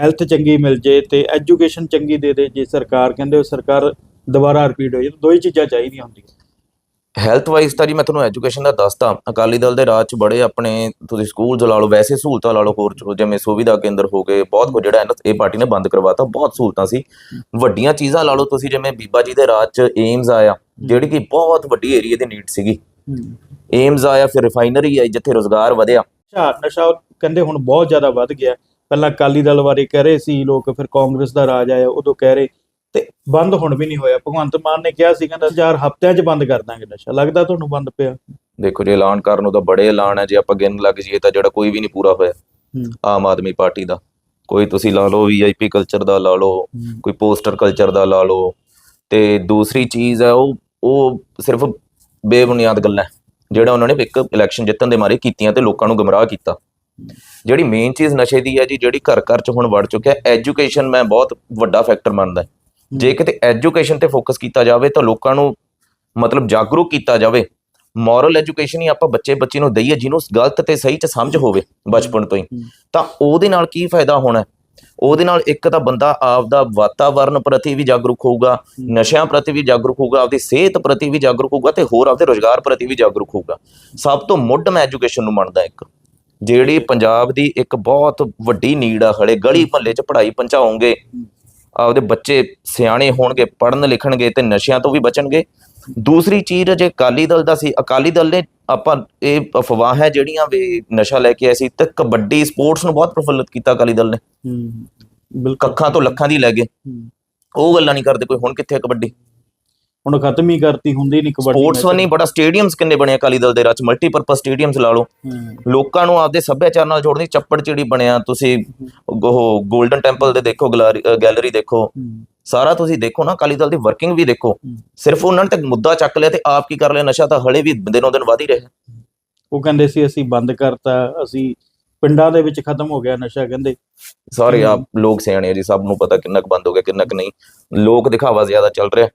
Health ਚੰਗੀ ਮਿਲ ਜੇ ਤੇ ਐਜੂਕੇਸ਼ਨ ਚੰਗੀ ਦੇ ਦੇ ਜੇ ਸਰਕਾਰ ਕਹਿੰਦੇ ਉਹ ਸਰਕਾਰ ਦੁਬਾਰਾ ਰਿਪੀਟ ਹੋ ਜੇ ਦੋ ਹੀ ਚੀਜ਼ਾਂ ਚਾਹੀਦੀਆਂ ਹੁੰਦੀਆਂ। ਹੈਲਥ ਵਾਈਜ਼ ਤਾਂ ਜੀ ਮੈਂ ਤੁਹਾਨੂੰ ਐਜੂਕੇਸ਼ਨ ਦਾ ਦੱਸਦਾ ਅਕਾਲੀ ਦਲ ਦੇ ਰਾਜ ਚ ਬੜੇ ਆਪਣੇ ਤੁਸੀਂ ਸਕੂਲ ਲਾ ਲਓ ਵੈਸੇ ਸਹੂਲਤਾਂ ਲਾ ਲਓ ਹੋਰ ਜਿਵੇਂ ਸੁਵਿਧਾ ਕੇਂਦਰ ਹੋ ਗਏ ਬਹੁਤ ਕੁਝ ਜਿਹੜਾ ਇਹ ਪਾਰਟੀ ਨੇ ਬੰਦ ਕਰਵਾਤਾ ਬਹੁਤ ਸਹੂਲਤਾਂ ਸੀ। ਵੱਡੀਆਂ ਚੀਜ਼ਾਂ ਲਾ ਲਓ ਤੁਸੀਂ ਜਿਵੇਂ ਬੀਬਾ ਜੀ ਦੇ ਰਾਜ ਚ ਏਮਸ ਆਇਆ ਜਿਹੜੀ ਕਿ ਬਹੁਤ ਵੱਡੀ ਏਰੀਆ ਦੀ ਨੀਡ ਸੀਗੀ। ਏਮਸ ਆਇਆ ਫਿਰ ਰਿਫਾਈਨਰੀ ਆਈ ਜਿੱਥੇ ਰੋਜ਼ਗਾਰ ਵਧਿਆ। ਨਸ਼ਾ ਨਸ਼ਾ ਕਹਿੰਦੇ ਹੁਣ ਬਹੁਤ ਜ਼ਿਆਦਾ ਵੱਧ ਗਿਆ। ਪਹਿਲਾਂ ਅਕਾਲੀ ਦਲ ਬਾਰੇ ਕਹਿ ਰਹੇ ਸੀ ਲੋਕ ਫਿਰ ਕਾਂਗਰਸ ਦਾ ਰਾਜ ਆਇਆ ਉਦੋਂ ਕਹਿ ਰਹੇ ਤੇ ਬੰਦ ਹੁਣ ਵੀ ਨਹੀਂ ਹੋਇਆ। ਭਗਵੰਤ ਮਾਨ ਨੇ ਕਿਹਾ ਸੀ ਕਹਿੰਦਾ ਚਾਰ ਹਫ਼ਤਿਆਂ 'ਚ ਬੰਦ ਕਰ ਦਾਂਗੇ ਨਸ਼ਾ। ਲੱਗਦਾ ਤੁਹਾਨੂੰ ਬੰਦ ਪਿਆ? ਦੇਖੋ ਜੇ ਐਲਾਨ ਕਰਨ ਨੂੰ ਤਾਂ ਬੜੇ ਐਲਾਨ ਹੈ ਜੇ ਆਪਾਂ ਗਿਣ ਲੱਗ ਜਾਈਏ ਤਾਂ ਜਿਹੜਾ ਕੋਈ ਵੀ ਨਹੀਂ ਪੂਰਾ ਹੋਇਆ। ਆਮ ਆਦਮੀ ਪਾਰਟੀ ਦਾ। ਕੋਈ ਤੁਸੀਂ ਲਾ ਲਓ ਵੀਆਈਪੀ ਕਲਚਰ ਦਾ ਲਾ ਲਓ ਕੋਈ ਪੋਸਟਰ ਕਲਚਰ ਦਾ ਲਾ ਲਓ ਤੇ ਦੂਸਰੀ ਚੀਜ਼ ਹੈ ਉਹ ਉਹ ਸਿਰਫ ਬੇਬੁਨਿਆਦ ਗੱਲਾਂ ਜਿਹੜਾ ਉਹਨਾਂ ਨੇ ਇੱਕ ਇਲੈਕਸ਼ਨ ਜਿੱਤਣ ਦੇ ਮਾਰੇ ਕੀਤੀਆਂ ਤੇ ਲੋਕਾਂ ਨੂੰ ਗਮਰਾਹ ਕੀਤਾ। ਜਿਹੜੀ ਮੇਨ ਚੀਜ਼ ਨਸ਼ੇ ਦੀ ਹੈ ਜੀ, ਜਿਹੜੀ ਘਰ ਘਰ ਚ ਹੁਣ ਵੜ ਚੁੱਕਿਆ ਐਜੂਕੇਸ਼ਨ ਮੈਂ ਬਹੁਤ ਵੱਡਾ ਫੈਕਟਰ ਮੰਨਦਾ ਜੇ ਕਿਤੇ ਐਜੂਕੇਸ਼ਨ ਤੇ ਫੋਕਸ ਕੀਤਾ ਜਾਵੇ ਤਾਂ ਲੋਕਾਂ ਨੂੰ ਮਤਲਬ ਜਾਗਰੂਕ ਕੀਤਾ ਜਾਵੇ। ਮੋਰਲ ਐਜੂਕੇਸ਼ਨ ਹੀ ਆਪਾਂ ਬੱਚੇ ਬੱਚੀ ਨੂੰ ਦਈਏ, ਜਿਹਨੂੰ ਗਲਤ ਤੇ ਸਹੀ ਚ ਸਮਝ ਹੋਵੇ ਬਚਪਨ ਤੋਂ ਹੀ, ਤਾਂ ਉਹਦੇ ਨਾਲ ਕੀ ਫਾਇਦਾ ਹੋਣਾ ਉਹਦੇ ਨਾਲ ਇੱਕ ਤਾਂ ਬੰਦਾ ਆਪਦਾ ਵਾਤਾਵਰਣ ਪ੍ਰਤੀ ਵੀ ਜਾਗਰੂਕ ਹੋਊਗਾ, ਨਸ਼ਿਆਂ ਪ੍ਰਤੀ ਵੀ ਜਾਗਰੂਕ ਹੋਊਗਾ, ਆਪਦੀ ਸਿਹਤ ਪ੍ਰਤੀ ਵੀ ਜਾਗਰੂਕ ਹੋਊਗਾ ਤੇ ਹੋਰ ਆਪਦੇ ਰੋਜ਼ਗਾਰ ਪ੍ਰਤੀ ਵੀ ਜਾਗਰੂਕ ਹੋਊਗਾ। ਸਭ ਤੋਂ ਮੁੱਢ ਮੈਂ ਐਜੂਕੇਸ਼ਨ ਨੂੰ ਮੰਨਦਾ ਇੱਕ। ਜਿਹੜੀ ਪੰਜਾਬ ਦੀ ਇੱਕ ਬਹੁਤ ਵੱਡੀ ਨੀਡ ਆ ਹਲੇ ਗਲੀ ਮਹੱਲੇ 'ਚ ਪੜ੍ਹਾਈ ਪਹੁੰਚਾਉਂਗੇ ਆਪਦੇ ਬੱਚੇ ਸਿਆਣੇ ਹੋਣਗੇ ਪੜ੍ਹਨ ਲਿਖਣਗੇ ਤੇ ਨਸ਼ਿਆਂ ਤੋਂ ਵੀ ਬਚਣਗੇ। ਦੂਸਰੀ ਚੀਜ਼ ਜੇ ਅਕਾਲੀ ਦਲ ਦਾ ਸੀ ਅਕਾਲੀ ਦਲ ਨੇ ਆਪਾਂ ਇਹ ਅਫਵਾਹ ਹੈ ਜਿਹੜੀਆਂ ਵੀ ਨਸ਼ਾ ਲੈ ਕੇ ਆਏ ਸੀ ਤੇ ਕਬੱਡੀ ਸਪੋਰਟਸ ਨੂੰ ਬਹੁਤ ਪ੍ਰਫੁੱਲਤ ਕੀਤਾ ਅਕਾਲੀ ਦਲ ਨੇ। ਬਿਲਕੁਲ। ਕੱਖਾਂ ਤੋਂ ਲੱਖਾਂ ਦੀ ਲੈ ਗਏ। ਉਹ ਗੱਲਾਂ ਨਹੀਂ ਕਰਦੇ ਕੋਈ ਹੁਣ ਕਿੱਥੇ ਕਬੱਡੀ? ਹੁਣ ਖਤਮ ਹੀ ਕਰਤੀ ਹੁੰਦੀ ਨਹੀਂ ਕਬੱਡੀ ਸਪੋਰਟਸ ਵਨ ਨਹੀਂ ਬੜਾ ਸਟੇਡੀਅਮਸ ਕਿੰਨੇ ਬਣੇ ਅਕਾਲੀ ਦਲ ਦੇ ਰਾਜ ਮਲਟੀਪਰਪਸ ਸਟੇਡੀਅਮਸ ਲਾ ਲਓ। ਲੋਕਾਂ ਨੂੰ ਆਪਦੇ ਸੱਭਿਆਚਾਰ ਨਾਲ ਜੋੜਨ ਚੱਪੜ ਚਿੜੀ ਬਣਿਆ ਤੁਸੀਂ ਉਹ 골ਡਨ ਟੈਂਪਲ ਦੇ ਦੇਖੋ ਗੈਲਰੀ ਦੇਖੋ। ਸਾਰਾ ਤੁਸੀਂ ਦੇਖੋ ਨਾ ਅਕਾਲੀ ਦਲ ਦੀ ਵਰਕਿੰਗ ਵੀ ਦੇਖੋ। ਸਿਰਫ ਉਹਨਾਂ ਨੇ ਤਾਂ ਮੁੱਦਾ ਚੱਕ ਲਿਆ ਤੇ ਆਪ ਕੀ ਕਰ ਲਿਆ ਨਸ਼ਾ ਤਾਂ ਹਲੇ ਵੀ ਦਿਨੋਂ ਦਿਨ ਵਧ ਹੀ ਰਿਹਾ। ਉਹ ਕਹਿੰਦੇ ਸੀ ਅਸੀਂ ਬੰਦ ਕਰਤਾ ਅਸੀਂ ਪਿੰਡਾਂ ਦੇ ਵਿੱਚ ਖਤਮ ਹੋ ਗਿਆ ਨਸ਼ਾ ਕਹਿੰਦੇ। ਸਾਰੇ। ਆਪ ਲੋਕ ਸਿਆਣੇ ਜੀ ਸਭ ਨੂੰ ਪਤਾ ਕਿੰਨਾ ਕੁ ਬੰਦ ਹੋ ਗਿਆ ਕਿੰਨਾ ਕੁ ਨਹੀਂ। ਲੋਕ ਦਿਖਾਵਾ ਜ਼ਿਆਦਾ ਚੱਲ ਰਿਹਾ।